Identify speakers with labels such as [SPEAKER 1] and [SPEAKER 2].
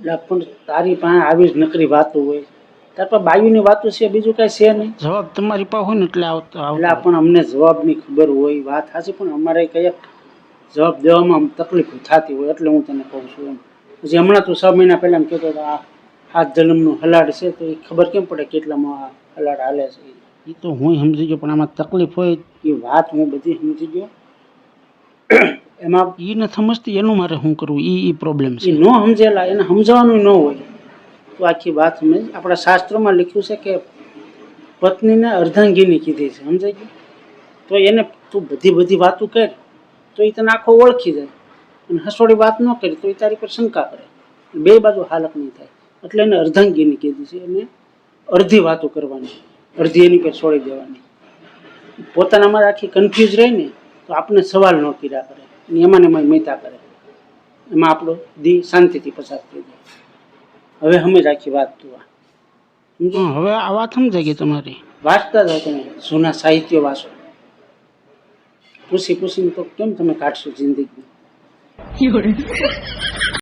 [SPEAKER 1] પણ તારી પાસે આવી જ નકરી વાતો હોય. તાર પાસે બાયુની વાતો છે બીજું કાંઈ છે નહીં.
[SPEAKER 2] જવાબ તમારી પાસે હોય ને એટલે આવતો
[SPEAKER 1] એટલે પણ અમને જવાબની ખબર હોય વાત સાચી પણ અમારે કંઈક જવાબ દેવામાં તકલીફ થતી હોય એટલે હું તને કહું છું એમ. પછી હમણાં તું છ મહિના પહેલાં કહેતો હતો આ હાથ જન્મનું હલાડ છે તો એ ખબર કેમ પડે કેટલામાં આ હલાડ હાલે છે
[SPEAKER 2] એ તો હું સમજી ગયો પણ આમાં તકલીફ હોય
[SPEAKER 1] એ વાત હું બધી સમજી ગયો. એમાં
[SPEAKER 2] એ ન સમજતી એનું મારે શું કરવું? એ એ પ્રોબ્લેમ છે.
[SPEAKER 1] ન સમજેલા એને સમજવાનું ન હોય. તો આખી વાત સમજ. આપણા શાસ્ત્રોમાં લખ્યું છે કે પત્નીને અર્ધાંગીની કીધી છે. સમજાય ગયું? તો એને તું બધી બધી વાતો કર તો એ તને આખો ઓળખી જાય. અને હસોડી વાત ન કરી તો એ તારી પર શંકા કરે. બે બાજુ હાલક નહીં થાય. એટલે એને અર્ધાંગીની કીધી છે. એને અડધી વાતો કરવાની. અડધી એની પર છોડી દેવાની. પોતાનામાં આખી કન્ફ્યુઝ રહે ને તો આપણે સવાલ ન કર્યા કરે. એમાં ને એમાં મહેતા કરે. એમાં આપણો દી શાંતિથી પસાર થઈ જાય. હવે સમજ આખી વાત તું આ.
[SPEAKER 2] હવે આ વાત સમજાઈ ગઈ તમારી.
[SPEAKER 1] વાંચતા જાઓ તમે જૂના સાહિત્ય વાંચો. પૂછી પૂછીને તો કેમ તમે કાઢશો જિંદગી?